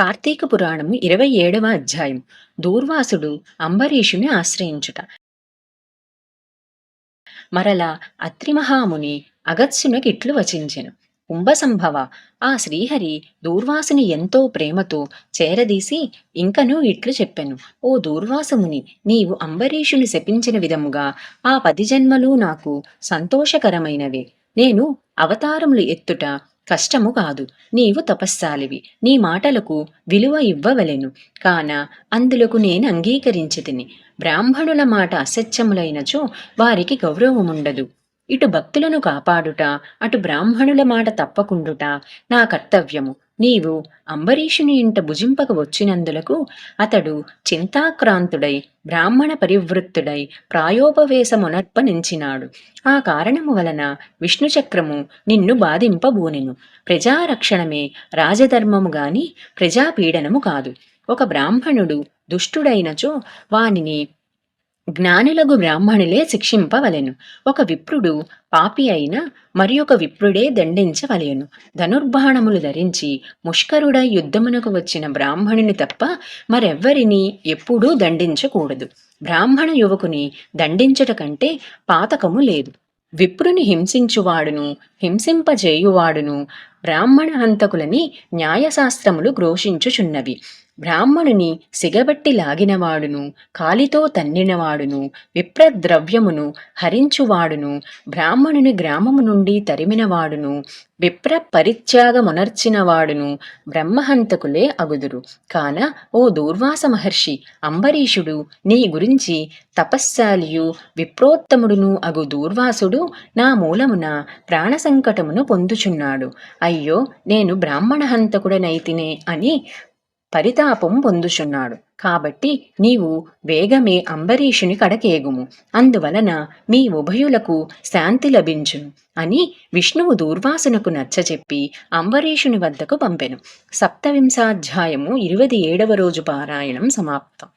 కార్తీక పురాణము ఇరవై ఏడవ అధ్యాయం. దూర్వాసుడు అంబరీషుని ఆశ్రయించుట. మరల అత్రిమహాముని అగత్సునకిట్లు వచించెను. కుంభసంభవ ఆ శ్రీహరి దూర్వాసుని ఎంతో ప్రేమతో చేరదీసి ఇంకనూ ఇట్లు చెప్పెను. ఓ దూర్వాసముని నీవు అంబరీషుని శపించిన విధముగా ఆ పది జన్మలు నాకు సంతోషకరమైనవే. నేను అవతారములు ఎత్తుట కష్టము కాదు. నీవు తపస్సాలివి. నీ మాటలకు విలువ ఇవ్వవలెను. కాన అందులకు నేను అంగీకరించదిని బ్రాహ్మణుల మాట అసత్యములైనచో వారికి గౌరవముండదు. ఇటు భక్తులను కాపాడుట అటు బ్రాహ్మణుల మాట తప్పకుండుట నా కర్తవ్యము. నీవు అంబరీషుని ఇంట భుజింపక వచ్చినందులకు అతడు చింతాక్రాంతుడై బ్రాహ్మణ పరివృత్తుడై ప్రాయోపవేశమునర్పనించినాడు ఆ కారణము వలన విష్ణుచక్రము నిన్ను బాధింపబూనెను. ప్రజారక్షణమే రాజధర్మము గాని ప్రజాపీడనము కాదు. ఒక బ్రాహ్మణుడు దుష్టుడైనచో వానిని జ్ఞానులగు బ్రాహ్మణులే శిక్షింపవలెను. ఒక విప్రుడు పాపి అయిన మరి ఒక విప్రుడే దండించవలెను. ధనుర్బాణములు ధరించి ముష్కరుడై యుద్ధమునకు వచ్చిన బ్రాహ్మణుని తప్ప మరెవ్వరిని ఎప్పుడూ దండించకూడదు. బ్రాహ్మణ యువకుని దండించట కంటే పాతకము లేదు. విప్రుని హింసించువాడును హింసింపజేయువాడును బ్రాహ్మణ హంతకులని న్యాయశాస్త్రములు ఘోషించుచున్నవి. బ్రాహ్మణుని సిగబట్టి లాగినవాడును కాలితో తన్నినవాడును విప్రద్రవ్యమును హరించువాడును బ్రాహ్మణుని గ్రామము నుండి తరిమినవాడును విప్ర పరిత్యాగమునర్చినవాడును బ్రహ్మహంతకులే అగుదురు. కాన ఓ దూర్వాస మహర్షి అంబరీషుడు నీ గురించి తపస్శాలియు విప్రోత్తముడును అగు దూర్వాసుడు నా మూలమున ప్రాణ సంకటమును పొందుచున్నాడు. అయ్యో నేను బ్రాహ్మణ హంతకుడనైతినే అని పరితాపం పొందుచున్నాడు. కాబట్టి నీవు వేగమే అంబరీషుని కడకేగుము. అందువలన మీ ఉభయులకు శాంతి లభించును అని విష్ణువు దూర్వాసునకు నచ్చచెప్పి అంబరీషుని వద్దకు పంపెను. సప్తవింశాధ్యాయము ఇరవై ఏడవ రోజు పారాయణం సమాప్తం.